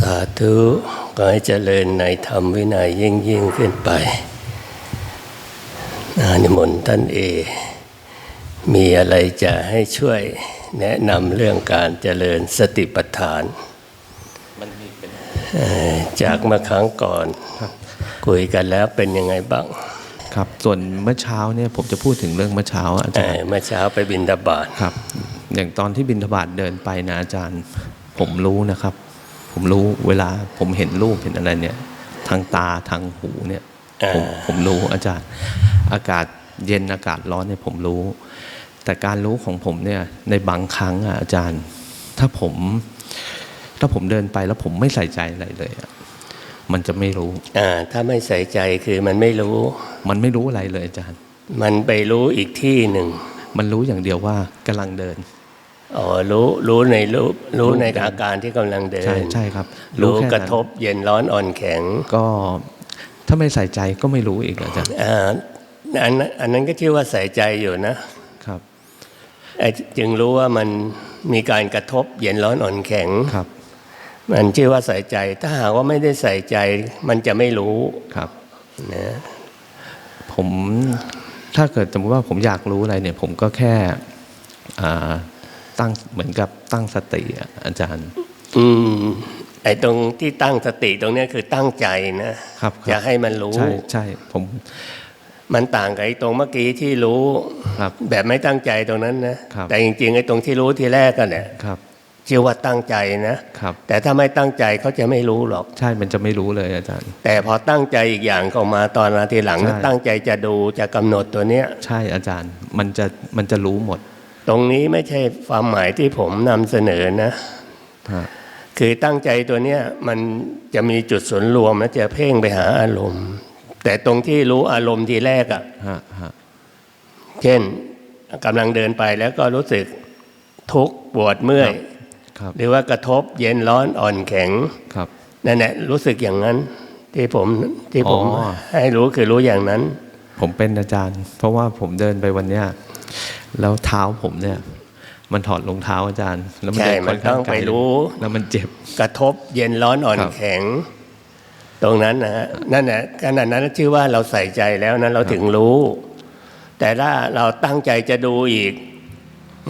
สาธุขอให้เจริญในธรรมวินัยยิ่งยิ่งขึ้นไปอานิมนต์ท่านเอ มีอะไรจะให้ช่วยแนะนำเรื่องการเจริญสติปัฏฐานมันมีเป็นเอ่อจากเมื่อครั้งก่อน คุยกันแล้วเป็นยังไงบ้าง ครับ ส่วนเมื่อเช้าเนี่ยผมจะพูดถึงเรื่องเมื่อเช้าอาเอ่จารอย์เมื่อเช้าไปบินทบาทครับ อย่างตอนที่บินทบาทเดินไปนะอาจารย์ ผมรู้นะครับ ผมรู้เวลาผมเห็นรูปเห็นอะไรเนี่ย ทางตาทางหูเนี่ยผมผมรู้อาจารย์ อากาศเย็นอากาศร้อนเนี่ยผมรู้ แต่การรู้ของผมเนี่ยในบางครั้งอะอาจารย์ ถ้าผม ถ้าผมเดินไปแล้วผมไม่ใส่ใจอะไรเลยอะมันจะไม่รู้อ่าถ้าไม่ใส่ใจคือมันไม่รู้ มันไม่รู้อะไรเลยอาจารย์ มันไปรู้อีกที่หนึ่ง มันรู้อย่างเดียวว่ากำลังเดิน อ๋อรู้รู้ในรูปรู้ในรู้อาการที่กำลังเดิน ใช่ใช่ครับ รู้แค่นั้นกระทบเย็นร้อนอ่อนแข็ง ก็ถ้าไม่ใส่ใจก็ไม่รู้อีกอาจารย์อ่าอันนั้นอันนั้นก็ชื่อว่าใส่ใจอยู่นะครับไอ้จึงรู้ว่ามันมีการกระทบเย็นร้อนอ่อนแข็งครับ มันชื่อว่าใส่ใจ ถ้าหากว่าไม่ได้ใส่ใจ มันจะไม่รู้ครับนะผมถ้าเกิดสมมติว่าผมอยากรู้อะไรเนี่ย ผมก็แค่อ่า ตั้งเหมือนกับตั้งสติอะอาจารย์ อืมไอ้ตรงที่ตั้งสติตรงเนี้ยคือตั้งใจนะครับครับจะให้มันรู้ ใช่ใช่ผมมันต่างกับไอ้ตรงเมื่อกี้ที่รู้ครับแบบไม่ตั้งใจตรงนั้นนะครับแต่จริงๆไอ้ตรงที่รู้ทีแรกกันเนี่ยครับชื่อว่าตั้งใจนะครับแต่ถ้าไม่ตั้งใจเขาจะไม่รู้หรอก ใช่มันจะไม่รู้เลยอาจารย์ แต่พอตั้งใจอีกอย่างเข้ามาตอนนาทีหลังใช่ตั้งใจจะดูจะกำหนดตัวเนี้ย ใช่อาจารย์มันจะมันจะรู้หมด ตรงนี้ไม่ใช่ความหมายที่ผมนำเสนอนะฮะคือตั้งใจตัวเนี้ยมันจะมีจุดส่วนรวมและจะเพ่งไปหาอารมณ์ แต่ตรงที่รู้อารมณ์ทีแรกอะ่ะฮะฮะเช่นกำลังเดินไปแล้วก็รู้สึกทุกข์ปวดเมื่อยครับหรือว่ากระทบเย็นร้อนอ่อนแข็งครับนั่นแหละรู้สึกอย่างนั้น ที่ผมที่ผมอ๋อให้รู้คือรู้อย่างนั้น ผมเป็นอาจารย์ เพราะว่าผมเดินไปวันเนี้ยแล้วเท้าผมเนี่ย มันถอดรองเท้าอาจารย์ แล้วมันใช่เดินมัค่อนนข้าต้องงไกลไปรู้ แล้วมันเจ็บ กระทบเย็นร้อนอ่อนครับ แข็ง ตรงนั้นนะฮะนั่นแหละขนาดนั้นชื่อว่าเราใส่ใจแล้วนั้นเราถึงรู้ แต่ถ้าเราตั้งใจจะดูอีก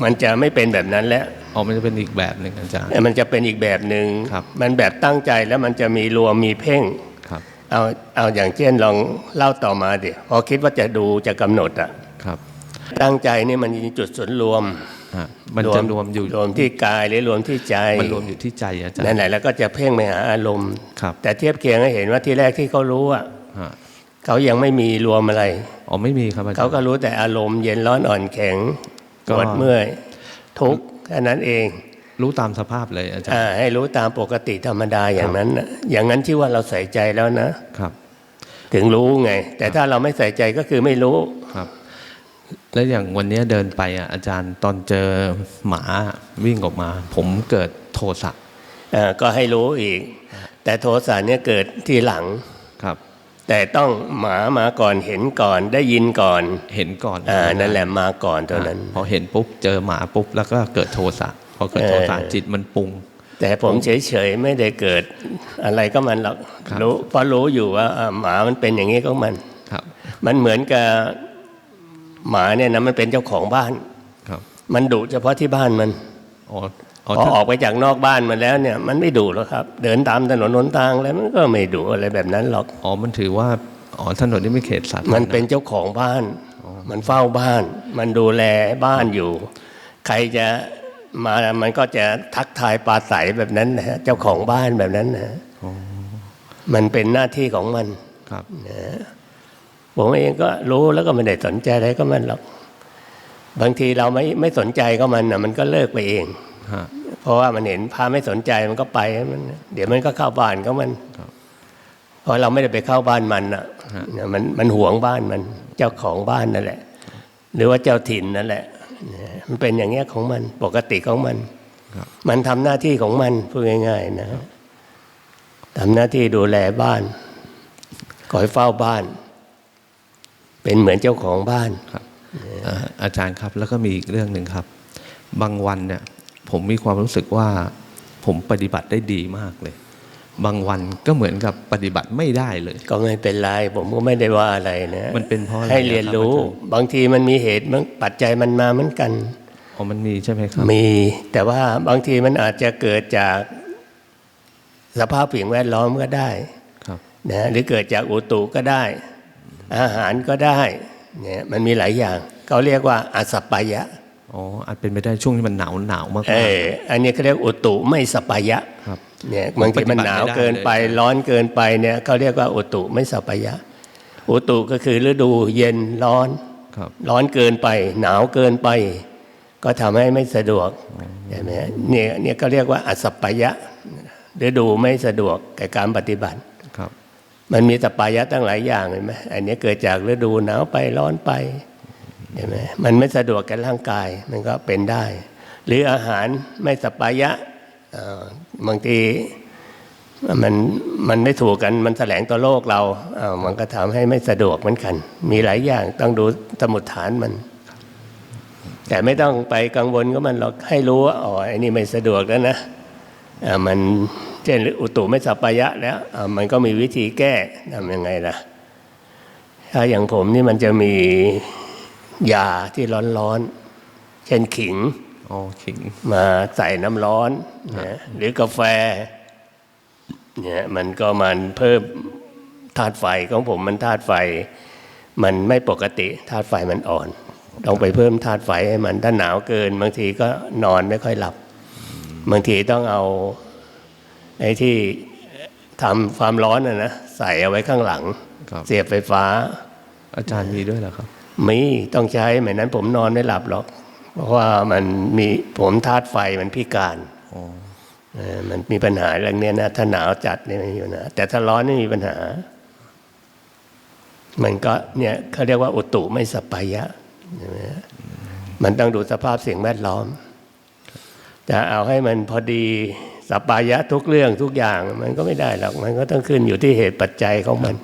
มันจะไม่เป็นแบบนั้นแล้วอ๋อมันจะเป็นอีกแบบหนึ่งอาจารย์ มันจะเป็นอีกแบบหนึ่งครับ มันแบบตั้งใจแล้วมันจะมีรวมมีเพ่งครับ เอาเอาอย่างเช่นลองเล่าต่อมาดิพอคิดว่าจะดูจะกำหนดอะครับ ตั้งใจนี่มันมีจุดส่วนรวมฮะมันจะรวมอยู่รวมที่กายหรือรวมที่ใจมันรวมอยู่ที่ใจอาจารย์นั่นแหละแล้วก็จะเพ่งไปหาอารมณ์ครับ แต่เทียบเคียงให้เห็นว่าที่แรกที่เขารู้อะฮะเขายังไม่มีรวมอะไรอ๋อไม่มีครับอาจารย์เขาก็รู้แต่อารมณ์เย็นร้อนอ่อนแข็งก็ปวดเมื่อยทุกข์แค่นั้นเอง รู้ตามสภาพเลยอาจารย์อ่าให้รู้ตามปกติธรรมดาอย่างนั้นน่ะอย่างนั้นชื่อว่าเราใส่ใจแล้วนะครับ ถึงรู้ไง แต่ถ้าเราไม่ใส่ใจก็คือไม่รู้ครับ แล้วอย่างวันเนี้ยเดินไปอะอาจารย์ตอนเจอหมาวิ่งออกมา ผมเกิดโทสะอ่าก็ให้รู้อีก แต่โทสะเนี่ยเกิดทีหลังครับ แต่ต้องหมามาก่อนเห็นก่อนได้ยินก่อนเห็นก่อนอ่านั่นแหละมาก่อนเท่านั้น พอเห็นปุ๊บเจอหมาปุ๊บแล้วก็เกิดโทสะพ อเกิดโทสะเออจิตมันปรุง แต่ผมเฉยๆไม่ได้เกิดอะไรก็มันหรอกครับรู้เพราะรู้อยู่ว่าอ่าหมามันเป็นอย่างนี้ก็มันครับ มันเหมือนกับหมาเนี่ยนะมันเป็นเจ้าของบ้านครับ มันดุเฉพาะที่บ้านมันอ๋ออ๋อพอถ้าออกไปจากนอกบ้านมันแล้วเนี่ยมันไม่ดุหรอกครับ เดินตามถนนหนทางแล้วมันก็ไม่ดุอะไรแบบนั้นหรอกอ๋อมันถือว่าอ๋อถนนนี่ไม่เขตสัตว์มันเป็นเจ้าของบ้าน มันเฝ้าบ้าน มันดูแลบ้านอยู่ ใครจะ มามันก็จะทักทายปราศัยแบบนั้นนะฮะเจ้าของบ้านแบบนั้นนะฮะอ๋อมันเป็นหน้าที่ของมันครับผมเองก็รู้แล้วก็ไม่ได้สนใจอะไรก็มันหรอกบางทีเราไม่ไม่สนใจก็มันนะมันก็เลิกไปเองฮะเพราะว่ามันเห็นพาไม่สนใจมันก็ไปมันเดี๋ยวมันก็เข้าบ้านก็มันครับเพราะเราไม่ได้ไปเข้าบ้านมันอะฮะเนี่ยมันมันหวงบ้านมัน เจ้าของบ้านนั่นแหละ หรือว่าเจ้าถิ่นนั่นแหละเนี่ย มันเป็นอย่างเงี้ยของมันปกติของมันครับมันทำหน้าที่ของมันพูดง่าย ๆ นะทำหน้าที่ดูแลบ้านคอยเฝ้าบ้าน เป็นเหมือนเจ้าของบ้านครับเอ่ออาจารย์ครับแล้วก็มีอีกเรื่องหนึ่งครับ บางวันเนี่ยผมมีความรู้สึกว่าผมปฏิบัติได้ดีมากเลย บางวันก็เหมือนกับปฏิบัติไม่ได้เลย ก็ไม่เป็นไรผมก็ไม่ได้ว่าอะไรนะมันเป็นเพราะอะไรให้เรียนรู้ครับอาจารย์บางทีมันมีเหตุมันปัจจัยมันมาเหมือนกันอ๋อมันมีใช่ไหมครับ มี แต่ว่าบางทีมันอาจจะเกิดจากสภาพสิ่งแวดล้อมก็ได้ครับนะหรือเกิดจากอุตุก็ได้ อาหารก็ได้เนี่ยมันมีหลายอย่างเขาเรียกว่าอาสปปายะอ๋ออาจเป็นไปได้ช่วงที่มันหนาวหนาวมากเอออันนี้เขาเรียกอุตุไม่สปปายะๆครับ เนี่ยบางทีมันหนาวเกินไปปฏิบัติไม่ได้เลยร้อนเกินไปเนี่ยเขาเรียกว่าอุตุไม่สปปายะ อุตุก็คือฤดูเย็นร้อนครับร้อนเกินไป หนาวเกินไป ก็ทำให้ไม่สะดวกใช่ไหมเนี่ยเนี่ยก็เรียกว่าอัสปปายะฤดูไม่สะดวกแก่การปฏิบัติครับ มันมีสปปายะตั้งหลายอย่างเห็นไหมอันนี้เกิดจากฤดูหนาวไปร้อนไปเห็นไหมมันไม่สะดวกกับร่างกายมันก็เป็นได้ หรืออาหารไม่สปปายะเอ่อ บางทีมันมันไม่ถูกกันมันแสลงต่อโลกเราเอ่อมันก็ทำให้ไม่สะดวกเหมือนกัน มีหลายอย่างต้องดูสมุดฐานมัน แต่ไม่ต้องไปกังวลก็มันหรอกให้รู้ว่าอ๋อไอ้นี่ไม่สะดวกแล้วนะอ่ามันเช่นอุตุไม่สัปยะแล้วอ่ามันก็มีวิธีแก้ทำยังไงล่ะถ้าอย่างผมนี่มันจะมียาที่ร้อนๆเช่นขิง อ๋อขิงมาใส่น้ำร้อนนะหรือกาแฟเนี่ยมันก็มันเพิ่มธาตุไฟของผมมันธาตุไฟ มันไม่ปกติธาตุไฟมันอ่อนต้องไปเพิ่มธาตุไฟให้มันถ้าหนาวเกิน บางทีก็นอนไม่ค่อยหลับ บางทีต้องเอาไอ้ที่ทำความร้อนนะนะใส่เอาไว้ข้างหลังครับเสียบไฟฟ้า อาจารย์มีด้วยเหรอครับ มีต้องใช้ไม่นั้นผมนอนไม่หลับหรอกเพ ราะว่ามันมีผมธาตุไฟมันพิการมันมีปัญหาเรื่องเนี้ยนะถ้าหนาวจัดเนี่ยม่มีปัญหาแต่ถ้าร้อนไม่มีปัญหา มันก็เนี่ยเขาเรียกว่าอุตุไม่สปายะม,มันต้องดูสภาพสิ่งแวดล้อม จะเอาให้มันพอดีสปายะทุกเรื่องทุกอย่าง มันก็ไม่ได้หรอก มันก็ต้องขึ้นอยู่ที่เหตุปัจจัยของมัน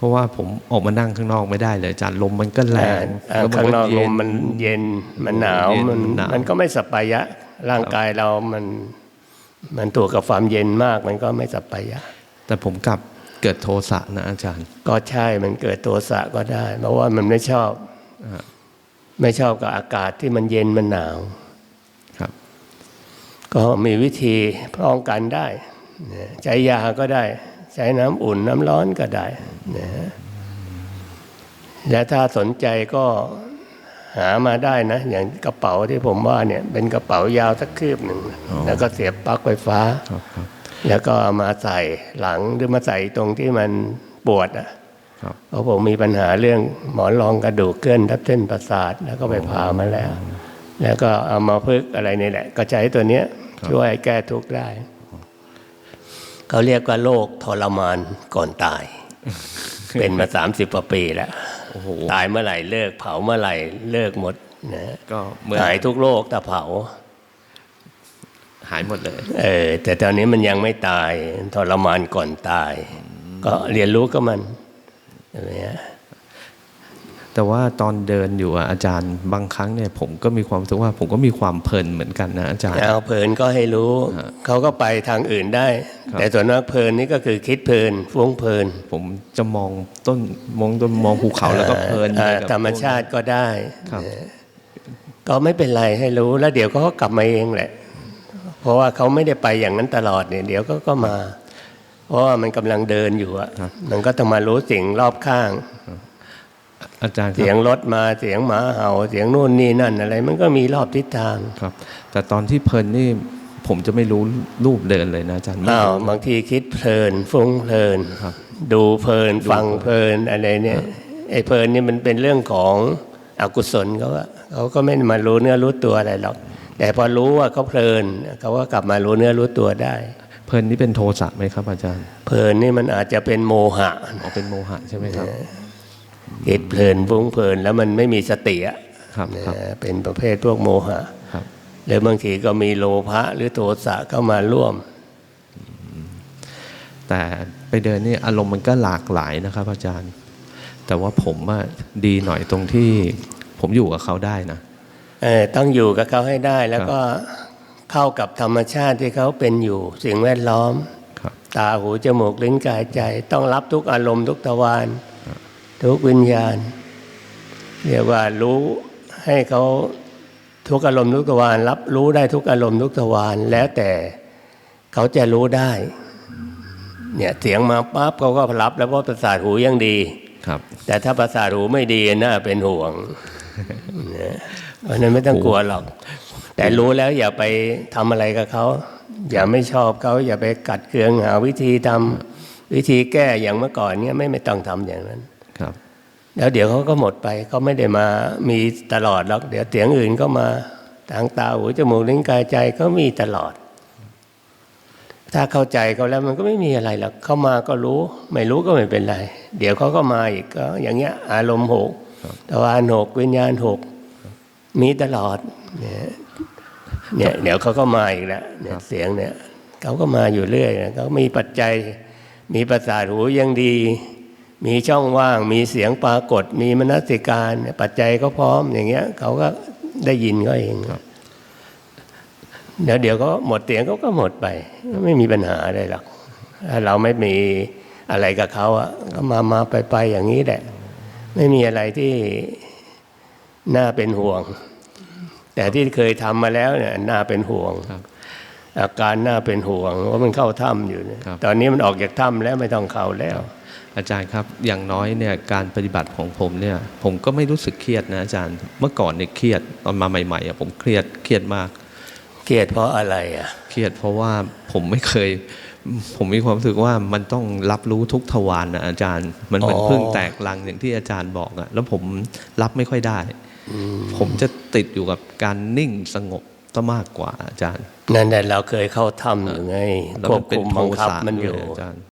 เพราะว่าผมออกมานั่งข้างนอกไม่ได้เลยอาจารย์ลมมันก็แรงอ่าแล้วข้างนอกเย็ลมมันเย็นมันหนาวเย็นมันมันหนาวมันก็ไม่สัปปายะร่างกายเรามันมันตัวกับความเย็นมากมันก็ไม่สัปปายะแต่ผมกลับเกิดโทสะนะอาจารย์ ก็ใช่มันเกิดโทสะก็ได้ เพราะว่ามันไม่ชอบอ่าไม่ชอบกับอากาศที่มันเย็นมันหนาวครับ ก็มีวิธีป้องกันได้นะใช้ยาก็ได้ ใช้น้ำอุ่นน้ำร้อนก็ได้นะและถ้าสนใจก็หามาได้นะ อย่างกระเป๋าที่ผมว่าเนี่ย เป็นกระเป๋ายาวสักคืบหนึ่งอ๋อแล้วก็เสียบปลั๊กไฟฟ้าครับครับแล้วก็เอามาใส่หลังหรือมาใส่ตรงที่มันปวดอะครับเพราะผมมีปัญหาเรื่องหมอนรองกระดูกเกลื่อนทับเส้นประสาท แล้วก็ไปผ่ามาแล้ว แล้วก็เอามาพึกษ์อะไรนี่แหละ ก็ใช้ตัวเนี้ยช่วยแก้ทุกข์ได้ เขาเรียกว่าโรคทรมานก่อนตาย เป็นมาสามสิบกว่าปีแล้วโอ้โหตายเมื่อไหร่เลิกเผาเมื่อไหร่เลิกหมดนะก็เหมือนหายทุกโรคแต่เผา หายหมดเลย เออ แต่ตอนนี้มันยังไม่ตายทรมานก่อนตาย ก็เรียนรู้กับมันใช่ไหมฮะ แต่ว่าตอนเดินอยู่อะอาจารย์บางครั้งเนี่ยผมก็มีความรู้สึกว่าผมก็มีความเพลินเหมือนกันนะอาจารย์เอาเพลินก็ให้รู้ฮะเขาก็ไปทางอื่นได้ครับแต่ส่วนมากเพลินนี่ก็คือคิดเพลินฟุ้งเพลิน ผมจะมองต้นมองต้นมองภูเขาแล้วก็เพลินอ่าไปกับธรรมชาติก็ได้ครับก็ไม่เป็นไรให้รู้แล้วเดี๋ยวเขาก็กลับมาเองแหละ เพราะว่าเขาไม่ได้ไปอย่างนั้นตลอดเนี่ย เดี๋ยวก็ก็มา เพราะว่ามันกำลังเดินอยู่อะครับมันก็ต้องมารู้สิ่งรอบข้าง อาจารย์คเสียรังบรถมาเสียงหมาเห่าเสียงนู่นนี่นั่นอะไร มันก็มีรอบทิศทางครับ แต่ตอนที่เพลินนี่ผมจะไม่รู้รูปเดินเลยนะอาจารย์ไม่อ้าวรู้บางทีคิดเพลินฟุ้งเพลินครับ ดูเพลินฟังเพลินอะไรเนี่ยไอ้เพลินนี่มันเป็นเรื่องของอกุศลเขาอะเขาก็ไม่มารู้เนื้อรู้ตัวอะไรหรอก แต่พอรู้ว่าเขาเพลินเขาก็กลับมารู้เนื้อรู้ตัวได้ เพลินนี่เป็นโทสะไหมครับอาจารย์ เพลินนี่มันอาจจะเป็นโมหะอ๋อเป็นโมหะใช่ไหมครับ คิดเพลินฟุ้งเพลินแล้วมันไม่มีสติอะครับครับนะเป็นประเภทพวกโมหะครับหรือบางทีก็มีโลภะหรือโทสะเข้ามาร่วม แต่ไปเดินนี่อารมณ์มันก็หลากหลายนะครับ อาจารย์ แต่ว่าผมอะดีหน่อยตรงที่ผมอยู่กับเขาได้นะเออต้องอยู่กับเขาให้ได้แล้วก็เข้ากับธรรมชาติที่เขาเป็นอยู่สิ่งแวดล้อมครับตาหูจมูกลิ้นกายใจ ต้องรับทุกอารมณ์ทุกทวาร ทุกวิญญาณ เรียกว่ารู้ให้เขาทุกอารมณ์ทุกทวารรับรู้ได้ทุกอารมณ์ทุกทวารแล้วแต่เขาจะรู้ได้เนี่ยเสียงมาปั๊บเขาก็รับ แล้วเพราะประสาทหูยังดีครับ แต่ถ้าประสาทหูไม่ดีน่าเป็นห่วงนะเพราะฉะนั้นไม่ต้องกลัวหรอก แต่รู้แล้วอย่าไปทำอะไรกับเขา อย่าไม่ชอบเขาอย่าไปกัดเคืองหาวิธีทำวิธีแก้อย่างเมื่อก่อนเนี่ยไม่ไม่ต้องทำอย่างนั้น ครับ แล้วเดี๋ยวเขาก็หมดไปเขาไม่ได้มามีตลอดหรอก เดี๋ยวเสียงอื่นก็มาทางตาหูจมูกลิ้นกายใจก็มีตลอด ถ้าเข้าใจเขาแล้วมันก็ไม่มีอะไรหรอกเข้ามาก็รู้ ไม่รู้ก็ไม่เป็นไร เดี๋ยวเขาก็มาอีกก็ อย่างเงี้ย อารมณ์หกตวันหกวิญญาณหกมีตลอดเนี่ยเนี่ยเดี๋ยวเขาก็มาอีกแล้วเนี่ยเสียงเนี่ยเขาก็มาอยู่เรื่อยเขามีปัจจัย มีประสาทหูยังดี มีช่องว่าง มีเสียงปรากฏ มีมนสิการเนี่ยปัจจัยก็พร้อมอย่างเงี้ยเขาก็ได้ยินก็เองเดี๋ยวเดี๋ยวก็หมดเสียงเขาก็หมดไป ไม่มีปัญหาอะไรหรอกถ้าเราไม่มีอะไรกับเขาอะก็มามาไปไปอย่างนี้แหละ ไม่มีอะไรที่น่าเป็นห่วง แต่ที่เคยทำมาแล้วเนี่ยน่าเป็นห่วงครับอาการน่าเป็นห่วงว่ามันเข้าถ้ำอยู่เนี่ยครับตอนนี้มันออกจากถ้ำแล้วไม่ต้องเข้าแล้ว อาจารย์ครับอย่างน้อยเนี่ยการปฏิบัติของผมเนี่ยผมก็ไม่รู้สึกเครียดนะอาจารย์เมื่อก่อนเนี่ยเครียดตอนมาใหม่ๆอะผมเครียดเครียดมาก เครียดเพราะอะไรอะเครียดเพราะว่าผมไม่เคย ผมมีความรู้สึกว่ามันต้องรับรู้ทุกทวารนะอาจารย์ มันเหมือนอ๋อพึ่งแตกลังอย่างที่อาจารย์บอกอะแล้วผมรับไม่ค่อยได้ ผมจะติดอยู่กับการนิ่งสงบซะมากกว่าอาจารย์ นั่นแหละเราเคยเข้าถ้ำอยู่ไงแล้วควมับนเป็นคุมโทบังคับสะมันด้อวยยู่อาจารย์